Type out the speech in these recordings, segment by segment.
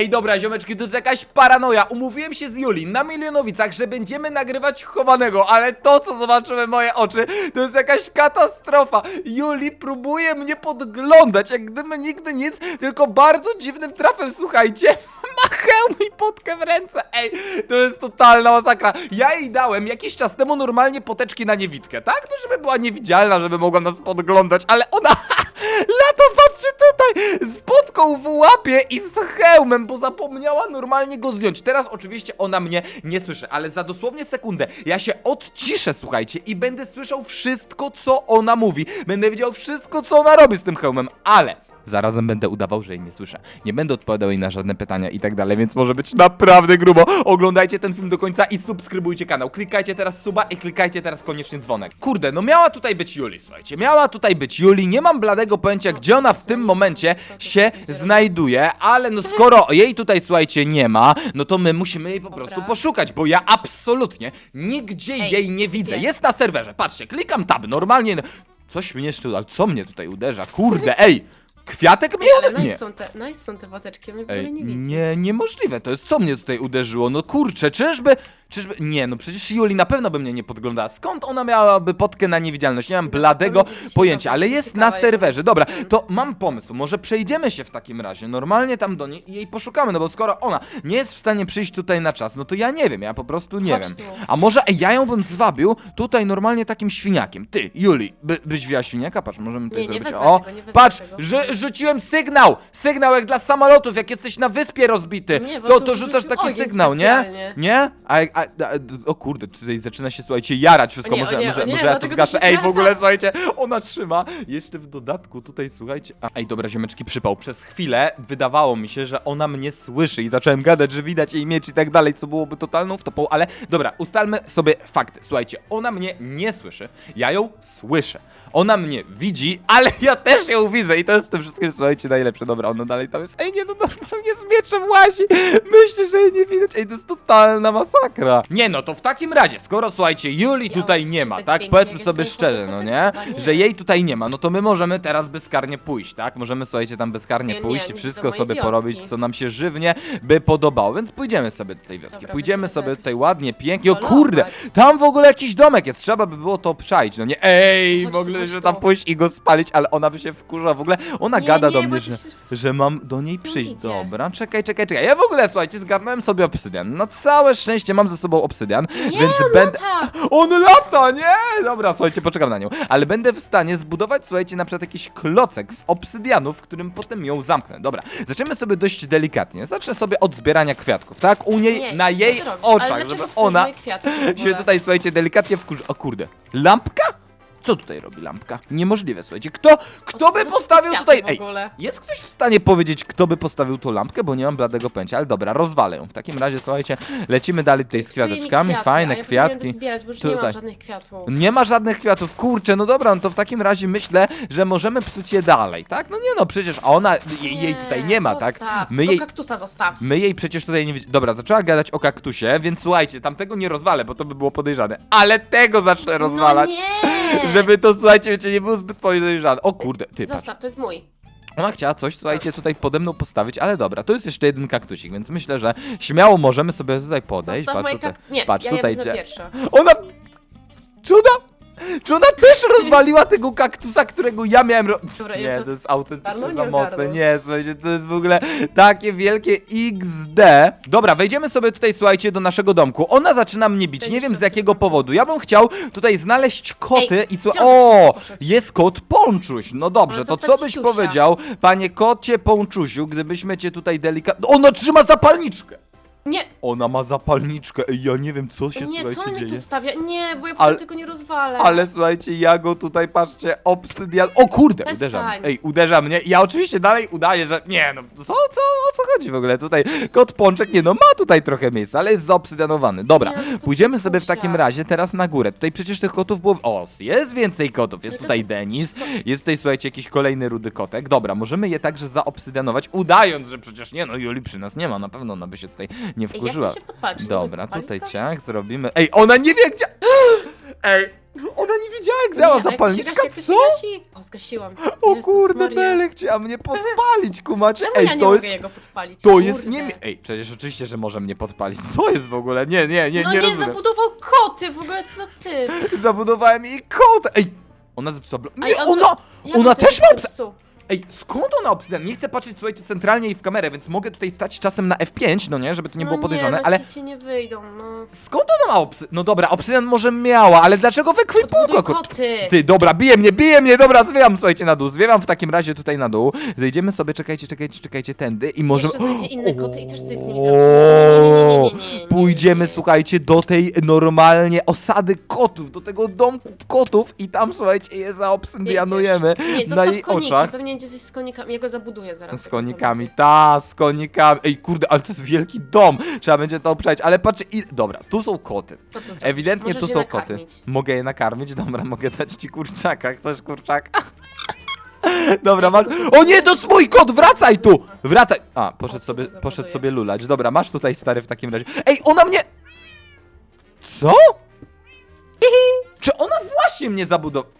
Ej, dobra, ziomeczki, to jest jakaś paranoja. Umówiłem się z Juli na Milionowicach, że będziemy nagrywać chowanego, ale to, co zobaczyły moje oczy, to jest jakaś katastrofa. Juli próbuje mnie podglądać, jak gdyby nigdy nic, tylko bardzo dziwnym trafem, słuchajcie. Ma hełm i potkę w ręce. Ej, to jest totalna masakra. Ja jej dałem jakiś czas temu normalnie poteczki na niewidkę, tak? No, żeby była niewidzialna, żeby mogła nas podglądać, ale ona... Lata, patrzcie tutaj! Z potką w łapie i z hełmem, bo zapomniała normalnie go zdjąć. Teraz oczywiście ona mnie nie słyszy, ale za dosłownie sekundę ja się odciszę, słuchajcie, i będę słyszał wszystko, co ona mówi. Będę wiedział wszystko, co ona robi z tym hełmem, ale... Zarazem będę udawał, że jej nie słyszę. Nie będę odpowiadał jej na żadne pytania i tak dalej, więc może być naprawdę grubo. Oglądajcie ten film do końca i subskrybujcie kanał. Klikajcie teraz suba i klikajcie teraz koniecznie dzwonek. Kurde, no miała tutaj być Juli, słuchajcie. Miała tutaj być Juli. Nie mam bladego pojęcia, gdzie ona w tym momencie się znajduje, ale no skoro jej tutaj, słuchajcie, nie ma, no to my musimy jej po prostu poszukać, bo ja absolutnie nigdzie Ej, jej nie widzę. Jest na serwerze, patrzcie, klikam tab, normalnie. Coś mnie jeszcze, ale co mnie tutaj uderza? Kurde, ej! Kwiatek mnie ale uderza? Nie. nice są te, nice są te wateczki, mnie w ogóle Ej, nie widzi. nie, niemożliwe, to jest co mnie tutaj uderzyło, no kurczę, czyżby, czyżby, nie no przecież Juli na pewno by mnie nie podglądała, skąd ona miałaby potkę na niewidzialność, nie mam bladego pojęcia, ale jest na serwerze, dobra, to mam pomysł, może przejdziemy się w takim razie, normalnie tam do niej i jej poszukamy, no bo skoro ona nie jest w stanie przyjść tutaj na czas, no to ja nie wiem, ja po prostu nie Chodź wiem, tu. a może ej, ja ją bym zwabił tutaj normalnie takim świniakiem, ty, Juli, by, byś wzięła świniaka, patrz, możemy tutaj Nie, nie zrobić, wezmę o, tego, nie wezmę patrz, tego. rzuciłem sygnał, sygnał jak dla samolotów, jak jesteś na wyspie rozbity, Nie, bo to, tu to rzucasz rzucił taki ogień sygnał, nie? specjalnie. Nie? A, a, a, o kurde, tutaj zaczyna się, słuchajcie, jarać wszystko, O nie, może, nie, może, o nie, może ja to dlaczego to zgaszę. Ej, w ogóle, słuchajcie, ona trzyma, jeszcze w dodatku tutaj, słuchajcie, a, ej, dobra, ziomeczki, przypał, przez chwilę wydawało mi się, że ona mnie słyszy i zacząłem gadać, że widać jej miecz i tak dalej, co byłoby totalną wtopą, ale dobra, ustalmy sobie fakty, słuchajcie, ona mnie nie słyszy, ja ją słyszę. Ona mnie widzi, ale ja też ją widzę i to jest w tym wszystkim, słuchajcie, najlepsze. Dobra, ona dalej tam jest. Ej, nie, no normalnie z mieczem łazi. Myślę, że jej nie widać. Ej, to jest totalna masakra. Nie, no to w takim razie, skoro, słuchajcie, Juli tutaj nie ma, tak? Powiedzmy sobie szczerze, no nie? Że jej tutaj nie ma, no to my możemy teraz bezkarnie pójść, tak? Możemy, słuchajcie, tam bezkarnie Nie, nie, pójść i wszystko mojej sobie wioski. porobić, co nam się żywnie by podobało. Więc pójdziemy sobie do tej wioski. Dobra, Pójdziemy będziemy sobie jakoś tutaj ładnie, pięknie. O polować. kurde, tam w ogóle jakiś domek jest, trzeba by było to obczaić, no nie? Ej, Chodź tu, mogliśmy chodź tam tu. pójść i go spalić, ale ona by się wkurzyła w ogóle. Ona Nie, gada nie, do mnie, że, że mam do niej przyjść. idzie. Dobra, czekaj, czekaj, czekaj. Ja w ogóle, słuchajcie, zgarnąłem sobie obsydian. Na całe szczęście mam ze sobą obsydian, Nie, więc on będę... lata! On lata, nie? Dobra, słuchajcie, poczekam na nią. Ale będę w stanie zbudować, słuchajcie, na przykład jakiś klocek z obsydianu, w którym potem ją zamknę. Dobra, zaczniemy sobie dość delikatnie. Zacznę sobie od zbierania kwiatków, tak? U niej, Nie, na co jej oczach, żeby ona się tutaj, słuchajcie, delikatnie wkurzy... O kurde, lampka? Co tutaj robi lampka? Niemożliwe, słuchajcie. Kto, kto by postawił tutaj... Ej, jest ktoś w stanie powiedzieć, kto by postawił tą lampkę, bo nie mam bladego pęcia, ale dobra, rozwalę ją. W takim razie, słuchajcie, lecimy dalej tutaj z kwiateczkami, fajne kwiatki. zbierać, bo już nie Tutaj. mam żadnych kwiatów. Nie ma żadnych kwiatów, kurczę, no dobra, no to w takim razie myślę, że możemy psuć je dalej, tak? No nie no, przecież ona, jej, jej tutaj nie ma, tak? zostaw, My tylko jej, kaktusa zostaw. my jej przecież tutaj nie. Dobra, zaczęła gadać o kaktusie, więc słuchajcie, tamtego nie rozwalę, bo to by było podejrzane. Ale tego zacznę rozwalać. No nie! Żeby to, słuchajcie, wiecie, nie było zbyt podejrzane. O kurde, ty, patrz. Zostaw, to jest mój. Ona chciała coś, słuchajcie, tutaj pode mną postawić, ale dobra, to jest jeszcze jeden kaktusik, więc myślę, że śmiało możemy sobie tutaj podejść. Zostaw Patrz moje tutaj. kak... Nie, patrz ja tutaj, je wezmę gdzie- pierwsza. Ona... Czy ona... Czy ona też rozwaliła tego kaktusa, którego ja miałem ro... Dobra, ja Nie, to- to jest autentycznie za nie mocne. ogarnął. Nie, słuchajcie, to jest w ogóle takie wielkie XD. Dobra, wejdziemy sobie tutaj, słuchajcie, do naszego domku. Ona zaczyna mnie bić, nie wiem z jakiego powodu. Ja bym chciał tutaj znaleźć koty Ej, i słuchaj... O, poszedł? jest kot Ponczuś. No dobrze, to co byś powiedział, panie kocie Ponczusiu, gdybyśmy cię tutaj delikatnie... Ona trzyma zapalniczkę! Nie, Ona ma zapalniczkę. Ej, ja nie wiem, co się, nie, słuchajcie, co on mi dzieje. tu stawia? Nie, bo ja Ale- ale... tego nie rozwalę. Ale słuchajcie, ja go tutaj, patrzcie, obsydian... O kurde, Przestań. uderza mnie. Ej, uderza mnie. Ja oczywiście dalej udaję, że nie, no co, co, o co chodzi w ogóle? Tutaj kot Pączek, nie no, ma tutaj trochę miejsca, ale jest zaobsydianowany. Dobra, Nie, no, pójdziemy sobie w takim razie teraz na górę. Tutaj przecież tych kotów było... O, jest więcej kotów. Jest No to- tutaj Denis, jest tutaj, słuchajcie, jakiś kolejny rudy kotek. Dobra, możemy je także zaobsydianować, udając, że przecież nie no, Juli przy nas nie ma, na pewno ona by się tutaj nie wkurzyła. To się? Dobra, Podpalić tutaj go? ciach zrobimy. Ej, ona nie wie gdzie. Ej, ona nie widziała jak działa Nie, a jak to się zapalniczka, gasi, jak to się co? gasi? O, zgasiłam. O Jezus kurde, Maria. Belek, chciała mnie podpalić, kumacie. Czemu Ej, ja nie to mogę jest... jego podpalić? To jest Kurde. nie... Ej, przecież oczywiście, że może mnie podpalić. Co jest w ogóle? Nie, nie, nie, No nie nie, rozumiem. zabudował koty, w ogóle co za ty? Zabudowałem jej kod. Ej, ona zepsuła blok. Ej, Nie, on to- ona... Ona też ma obs- Ej, skąd ona obsydian? Nie chcę patrzeć, słuchajcie, centralnie i w kamerę, więc mogę tutaj stać czasem na F5, no nie, żeby to nie no było podejrzane, nie, no ale ci nie wyjdą, no. skąd ona ma obsydian? No dobra, obsydian może miała, ale dlaczego w ekwipunku? Podbuduj akurat- koty. Ty, dobra, bije mnie, bije mnie, dobra, zwiewam, słuchajcie, na dół, zwiewam w takim razie tutaj na dół, zejdziemy sobie, czekajcie, czekajcie, czekajcie, tędy i może... Jeszcze znajdzie inne koty i też coś z nimi zrobi. Nie, nie, nie, nie, nie, nie, nie, nie, Pójdziemy, słuchajcie, do tej normalnie osady kotów, do tego domku kotów i tam, słuchajcie, je zaobsydianujemy Nie, na zostaw jej koniki, oczach. pewnie będzie coś z konikami, ja go zabuduję zaraz. Z jak konikami, będzie. ta, z konikami. Ej, kurde, ale to jest wielki dom. Trzeba będzie to obczaić, ale patrzcie, i... dobra, tu są koty. Co tu zrobisz? Ewidentnie Możesz tu je są koty. nakarmić. Mogę je nakarmić? Dobra, mogę dać ci kurczaka. Chcesz kurczaka? Dobra, masz. O nie, to jest mój kot! Wracaj tu! Wracaj! A, poszedł co sobie, to poszedł sobie lulać. Dobra, masz tutaj stary w takim razie. Ej, ona mnie. Co? Czy ona właśnie mnie zabudowała?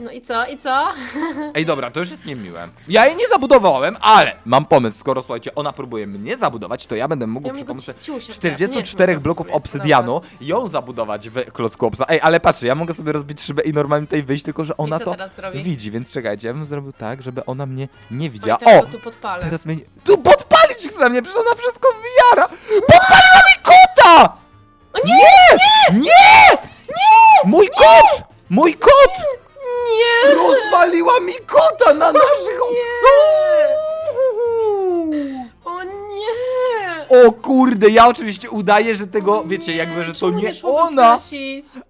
No i co, i co? Ej, dobra, to już jest niemiłe. Ja jej nie zabudowałem, ale mam pomysł. Skoro słuchajcie, ona próbuje mnie zabudować, to ja będę mógł Ja przy mi go pomocy ciusia 44 bloków obsydianu ją zabudować w klocku obsa. Ej, ale patrzcie, ja mogę sobie rozbić szybę i normalnie tutaj wyjść, tylko że ona co to teraz zrobi? widzi, więc czekajcie, ja bym zrobił tak, żeby ona mnie nie widziała. teraz O! go tu podpalę. Teraz mnie... Tu podpalić chce mnie, przecież ona wszystko zjara! Podpaliła mi kota! O nie! Nie! Nie! Mój kot! Mój kot! Rozwaliła mi kota na naszych obsługach! O nie! O kurde, ja oczywiście udaję, że tego, wiecie, jakby, że to czemu nie ona,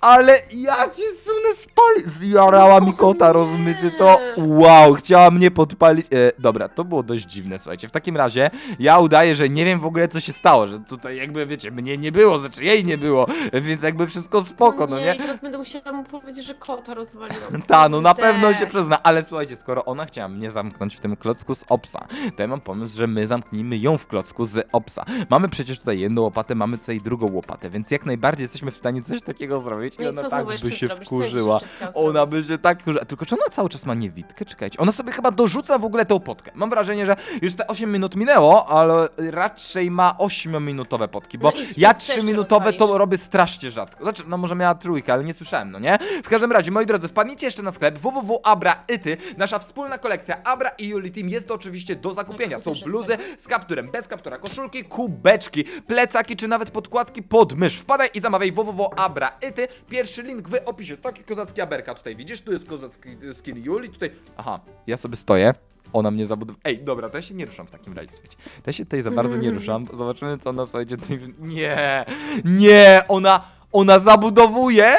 ale ja cię sunę spali. Zjarała mi kota, rozumiecie to? Wow, chciała mnie podpalić. E, dobra, to było dość dziwne, słuchajcie. W takim razie ja udaję, że nie wiem w ogóle co się stało, że tutaj jakby, wiecie, mnie nie było, znaczy jej nie było, więc jakby wszystko spoko, no nie? I teraz będę musiała mu powiedzieć, że kota rozwaliłam. Ta, no na pewno się przyzna, ale słuchajcie, skoro ona chciała mnie zamknąć w tym klocku z obsa, to ja mam pomysł, że my zamknijmy ją w klocku z obsa. Mamy przecież tutaj jedną łopatę, mamy tutaj drugą łopatę, więc jak najbardziej jesteśmy w stanie coś takiego zrobić i No i ona co tak znowu by jeszcze się zrobisz? Co wkurzyła. Chciał Ona by się tak. Tylko czy ona cały czas ma niewidkę? Czekajcie, ona sobie chyba dorzuca w ogóle tą potkę. Mam wrażenie, że już te 8 minut minęło, ale raczej ma 8-minutowe potki, bo No idź, ja idź, co jeszcze 3-minutowe to rozwalisz? robię strasznie rzadko. Znaczy, no może miała trójkę, ale nie słyszałem, no nie? W każdym razie, moi drodzy, wpadnijcie jeszcze na sklep www.abra.ity. Nasza wspólna kolekcja Abra i Yuli Team jest to oczywiście do zakupienia. Tak, Są bluzy z kapturem, bez kaptura, koszulki, kubeczki, plecaki czy nawet podkładki pod mysz. Wpadaj i zamawiaj www.abra.ity. Pierwszy link w opisie. Taki kozacki aberka tutaj widzisz, tu jest kozacki skin Yuli, tutaj... Aha, ja sobie stoję. Ona mnie zabudowała. Ej, dobra, to ja się nie ruszam w takim razie, słuchajcie. To ja się tutaj za bardzo nie ruszam. Zobaczymy, co ona, słuchajcie, tutaj... Nie, nie, ona, ona zabudowuje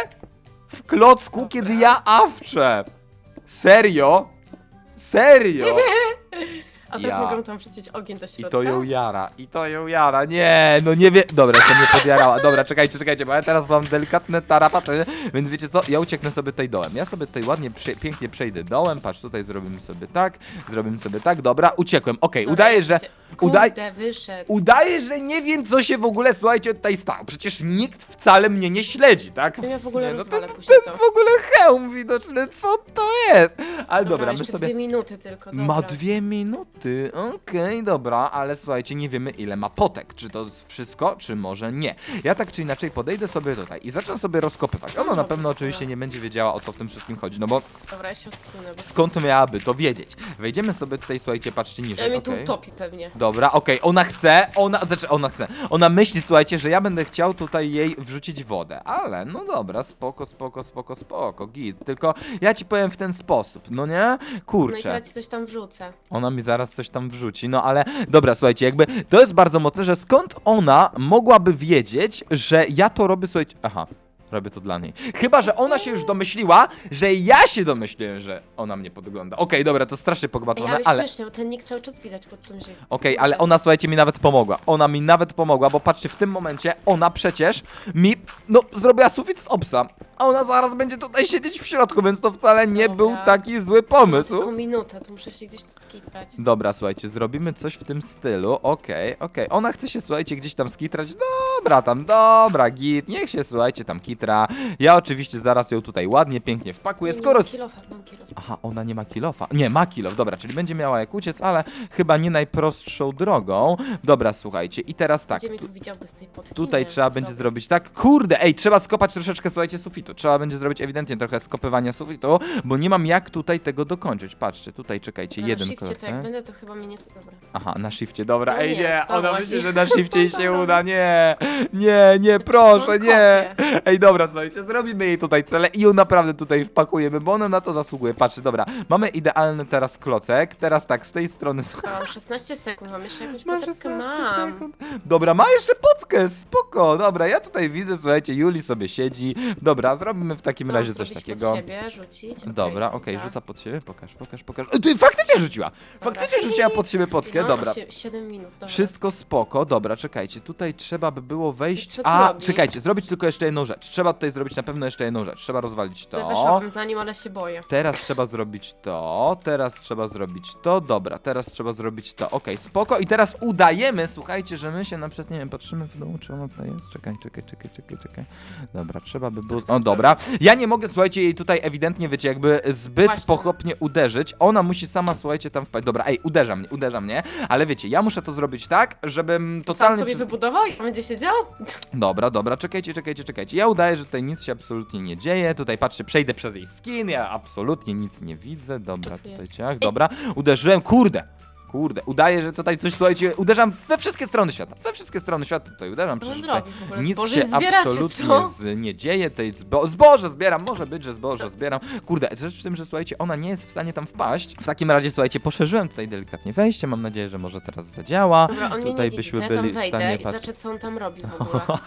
w klocku, kiedy ja awczę. Serio? Serio? A teraz Ja. mogę tam wrzucić ogień do I środka? to ją jara, i to ją jara. Nie, no nie wie... Dobra, to mnie podjarała. Dobra, czekajcie, czekajcie, bo ja teraz mam delikatne tarapaty, więc wiecie co? Ja ucieknę sobie tutaj dołem. Ja sobie tutaj ładnie, prze... pięknie przejdę dołem. Patrz, tutaj zrobimy sobie tak, zrobimy sobie tak. Dobra, uciekłem. Okej, Dobra, udaję, że... idzie. Udaj... Kurde, wyszedł. Udaję, że nie wiem, co się w ogóle, słuchajcie, tutaj stało. Przecież nikt wcale mnie nie śledzi, tak? Ja w ogóle Nie, no rozwalę ten, później ten to. w ogóle hełm widoczny, co to jest? Ale dobra, my jeszcze sobie... dwie minuty tylko, dobra. Ma dwie minuty, okej, dobra, ale słuchajcie, nie wiemy ile ma potek. Czy to jest wszystko, czy może nie. Ja tak czy inaczej podejdę sobie tutaj i zacznę sobie rozkopywać. Ona na pewno oczywiście nie będzie wiedziała o co w tym wszystkim chodzi, no bo Dobra, ja się odsunę, bo... skąd miałaby to wiedzieć? Wejdziemy sobie tutaj, słuchajcie, patrzcie Ja niżej, mnie tu okej. utopi pewnie. Dobra, okej, ona chce, ona, znaczy ona chce, ona myśli, słuchajcie, że ja będę chciał tutaj jej wrzucić wodę, ale no dobra, spoko, spoko, spoko, spoko, git, tylko ja ci powiem w ten sposób, no nie? No i Kurczę. teraz ci coś tam wrzucę. Ona mi zaraz coś tam wrzuci, no ale dobra, słuchajcie, jakby to jest bardzo mocne, że skąd ona mogłaby wiedzieć, że ja to robię, słuchajcie, aha. Robię to dla niej. Chyba, że ona się już domyśliła, że ja się domyśliłem, że ona mnie podgląda. Okej, dobra, to strasznie Ej, pogmatwane, ale, ale... śmiesznie, bo ten nick cały czas widać pod tym ziemią. Okej, ale ona, słuchajcie, mi nawet pomogła. Ona mi nawet pomogła, bo patrzcie, w tym momencie ona przecież mi, no, zrobiła sufit z obsa. A ona zaraz będzie tutaj siedzieć w środku, więc to wcale nie Dobra. był taki zły pomysł. tylko minutę, to muszę się gdzieś tu skitrać. Dobra, słuchajcie, zrobimy coś w tym stylu. Okej, okej. Ona chce się, słuchajcie, gdzieś tam skitrać. Dobra tam, dobra, git, niech się, słuchajcie, tam kitra. Ja oczywiście zaraz ją tutaj ładnie, pięknie wpakuję, Nie, skoro... mam kilofa, mam kilof. Aha, ona nie ma kilofa. Nie, ma kilof, dobra, czyli będzie miała jak uciec, ale chyba nie najprostszą drogą. Dobra, słuchajcie, i teraz tak. Gdzie mnie tu- widział bez tej potki? Tutaj Nie, trzeba będzie dobra. zrobić tak. Kurde, ej, trzeba skopać troszeczkę, słuchajcie, sufitu. Trzeba będzie zrobić ewidentnie trochę skopywania sufitu, bo nie mam jak tutaj tego dokończyć. Patrzcie, tutaj czekajcie, Na jeden shifcie to jak będę, to chyba mnie nie... Dobra. Aha, na shifcie, dobra. No Ej, nie, nie, ona się. myśli, że na shifcie jej się uda. Nie, nie, nie, proszę, on nie. Ej, dobra, słuchajcie, zrobimy jej tutaj cele i ją naprawdę tutaj wpakujemy, bo ona na to zasługuje. Patrzcie, dobra, mamy idealny teraz klocek. Teraz tak, z tej strony, słuchaj. Mam 16 sekund, mam jeszcze jakąś Masz poteczkę? 16 Mam. sekund. Dobra, ma jeszcze potkę, spoko. Dobra, ja tutaj widzę, słuchajcie, Juli sobie siedzi. Dobra, zrobimy w takim razie coś zrobić takiego. Pod siebie, rzucić. okej, Dobra, okej, dobra. rzuca pod siebie, pokaż, pokaż, pokaż. E, Ty faktycznie rzuciła! Faktycznie rzuciła pod siebie potkę, No, dobra. sie- 7 minut, dobra. Wszystko spoko, dobra, czekajcie, tutaj trzeba by było wejść. Co tu A, robi? czekajcie, zrobić tylko jeszcze jedną rzecz. Trzeba tutaj zrobić na pewno jeszcze jedną rzecz. Trzeba rozwalić to. Weszłabym za nim, ale się boję. Teraz trzeba zrobić to, teraz trzeba zrobić to, dobra, teraz trzeba zrobić to, okej, spoko i teraz udajemy, słuchajcie, że my się na przykład, nie wiem, patrzymy w dół, czy ona tutaj jest, czekaj, czekaj, czekaj, czekaj, czekaj, dobra, trzeba by było, chcę o dobra, ja nie mogę, słuchajcie, jej tutaj ewidentnie, wiecie, jakby zbyt Właśnie. pochopnie uderzyć, ona musi sama, słuchajcie, tam wpaść, dobra, ej, uderza mnie, uderza mnie, ale wiecie, ja muszę to zrobić tak, żebym Sam totalnie... sobie przy- wybudował i będzie siedział? Dobra, dobra, czekajcie, czekajcie, czekajcie. Ja udaję, że tutaj nic się absolutnie nie dzieje. Tutaj patrzę, przejdę przez jej skin, ja absolutnie nic nie widzę. Dobra, Co tu tutaj jest? ciach, dobra. Uderzyłem, kurde! Kurde, udaję, że tutaj coś, słuchajcie, uderzam we wszystkie strony świata. We wszystkie strony świata tutaj uderzam, Co on przecież tutaj robi w ogóle? nic Zboże się zbiera, czy absolutnie co? z, nie dzieje. Tutaj zbo zboże zbieram, może być, że zboże zbieram. Kurde, rzecz w tym, że słuchajcie, ona nie jest w stanie tam wpaść. W takim razie, słuchajcie, poszerzyłem tutaj delikatnie wejście. Mam nadzieję, że może teraz zadziała. Dobra, on mnie tutaj nie widzi, byśmy to ja byli tam w wejdę stanie i patrzeć. zobaczę, co on tam robi w ogóle.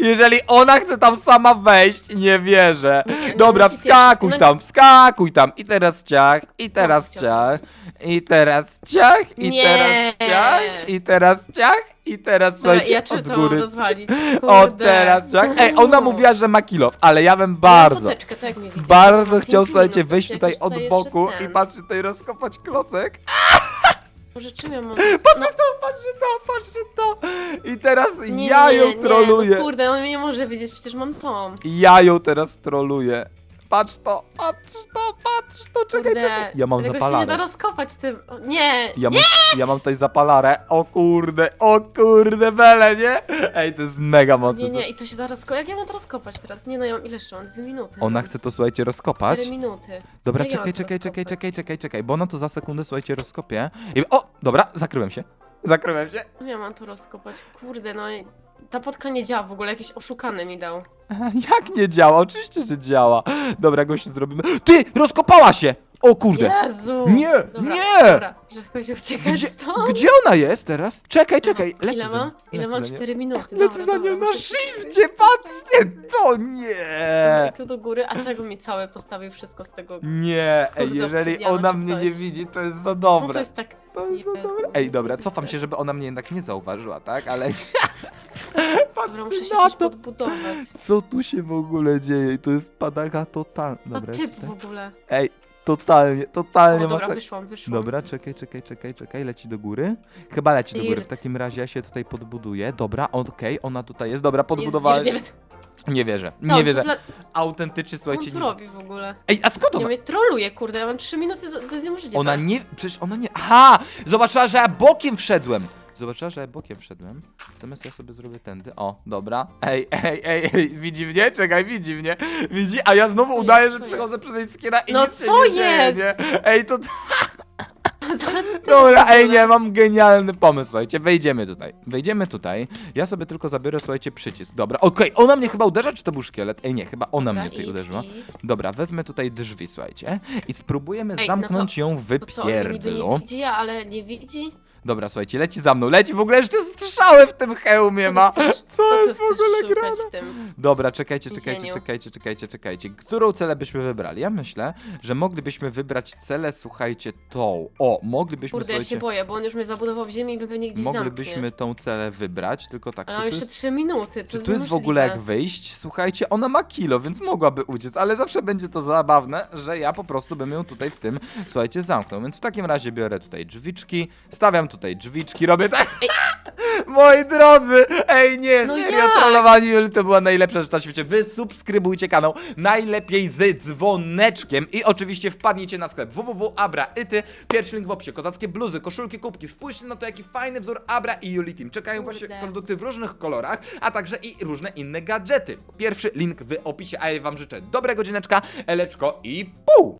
Jeżeli ona chce tam sama wejść, nie wierzę. Nie, nie, Dobra, musi wskakuj. No tam, wskakuj tam. I teraz ciach, i teraz ciach, i teraz ciach, i Nie. teraz ciach, i teraz ciach, i teraz Dobra, słuchajcie, ja od czy to mam góry. rozwalić? O, Kurde. teraz ciach. Ej, ona mówiła, że ma kilof, ale ja bym bardzo, poteczkę, tak mnie bardzo chciał, słuchajcie, wyjść tutaj jakoś od boku jeszcze i ten. patrzcie tutaj rozkopać klocek. Boże, czym ja mam... Patrzcie to, patrzcie to, patrzcie to. I teraz Nie, ja nie, ją nie, troluję. No kurde, on mnie nie może widzieć, przecież mam tom. Ja ją teraz troluję. Patrz to, patrz to, patrz to, czekaj, Kurde, czekaj. Ja mam tego się nie da zapalarę. rozkopać tym. O, nie! Ja mam, ja mam tutaj zapalarę. O kurde, o kurde, bele, nie? Ej, to jest mega mocne. Nie, to nie, jest- i to się da rozkopać. Jak ja mam to rozkopać teraz? Nie no, ja mam ile jeszcze mam? Dwie minuty. Ona chce to, słuchajcie, rozkopać. Cztery minuty. Dobra, Jak ja mam czekaj, to czekaj, czekaj, rozkopać? czekaj, czekaj, czekaj, bo ona to za sekundę, słuchajcie, rozkopie. I... O, dobra, zakryłem się. Zakryłem się. Jak ja mam to rozkopać? Kurde, no i ta potka nie działa w ogóle, jakieś oszukane mi dał. Jak nie działa? Oczywiście, że działa. Dobra, gościu, zrobimy. Ty, rozkopała się! O kurde. Jezu! Nie, dobra, nie! Dobra, że chodzi uciekać Gdzie, stąd. gdzie ona jest teraz? Czekaj, czekaj, lecę Ile za mam? nią, Ile lecę mam? za nią. Cztery minuty. Lecę za nią na shifcie, patrzcie, to nie! Tu do góry, a co jakby mi całe postawił wszystko z tego... Nie, ej, Kurde, jeżeli obsydiana ona czy mnie coś. nie widzi, to jest za No dobre. to jest tak... To jest za Jezu, dobre. Ej, dobra, cofam się, żeby ona mnie jednak nie zauważyła, tak? Ale Dobra, muszę się na jakoś to. podbudować. co tu się w ogóle dzieje? To jest padaga totalna. No Dobra, typ w ogóle. Ej, totalnie, totalnie O, dobra, masakra. wyszłam, wyszłam. Dobra, czekaj, czekaj, czekaj, czekaj, leci do góry. Chyba leci do góry, w Dirt. takim razie ja się tutaj podbuduję. Dobra, okej, ona tutaj jest, dobra, Jest podbudowałem. dziewięć- Nie wierzę, No, nie to wierzę. Autentycznie, Co słuchajcie, on tu nie... robi w ogóle? Ej, a skąd Ja ona? mnie troluje, kurde, ja mam trzy minuty, to, to jest niemożliwe. Ona nie, przecież ona nie... Aha! Zobaczyła, że ja bokiem wszedłem! Zobaczyła, że bokiem wszedłem. Natomiast ja sobie zrobię tędy. O, dobra. Ej, ej, ej, ej, widzi mnie? Czekaj, widzi mnie. Widzi? A ja znowu Co udaję, jest? że Co przechodzę przez jej skiera i No nic się co nie dzieje, jest? nie? Ej, to... Dobra, ej, nie, mam genialny pomysł, słuchajcie, wejdziemy tutaj. Wejdziemy tutaj. Ja sobie tylko zabiorę, słuchajcie, przycisk. Dobra, okej, ona mnie chyba uderza, czy to był szkielet? Ej, nie, chyba ona mnie tutaj uderzyła. Dobra, wezmę tutaj drzwi, słuchajcie. I spróbujemy Ej, no to- zamknąć ją w To co, on mnie niby wypierdlu. nie widzi, ale nie widzi? Dobra, słuchajcie, leci za mną, leci w ogóle jeszcze strzały w tym hełmie ma. Co, ty jest w chcesz ogóle szukać grane? tym? Dobra, czekajcie, czekajcie, więzieniu? czekajcie, czekajcie, czekajcie. Którą celę byśmy wybrali? Ja myślę, że moglibyśmy wybrać celę, słuchajcie, tą. O, moglibyśmy, Kurde, ja się boję, bo on już mnie zabudował w ziemi i mnie pewnie gdzieś moglibyśmy zamknie. tą celę wybrać, tylko tak, Ale czy jeszcze jest... trzy minuty, to Czy tu jest w ogóle jak wyjść? Słuchajcie, ona ma kilo, więc mogłaby uciec, ale zawsze będzie to zabawne, że ja po prostu bym ją tutaj w tym, słuchajcie, zamknął. Więc w takim razie biorę tutaj drzwiczki, stawiam tutaj drzwiczki, robię tak. Moi drodzy, ej nie, No serio, jak? trollowanie Juli to była najlepsza rzecz na świecie. Wy subskrybujcie kanał, najlepiej z dzwoneczkiem i oczywiście wpadnijcie na sklep www.abra.ity, pierwszy link w opisie, kozackie bluzy, koszulki, kubki, spójrzcie na to jaki fajny wzór Abra i Juli Team. Czekają Kurde. właśnie produkty w różnych kolorach, a także i różne inne gadżety. Pierwszy link w opisie, a ja wam życzę dobrego dzieneczka, eleczko i pół!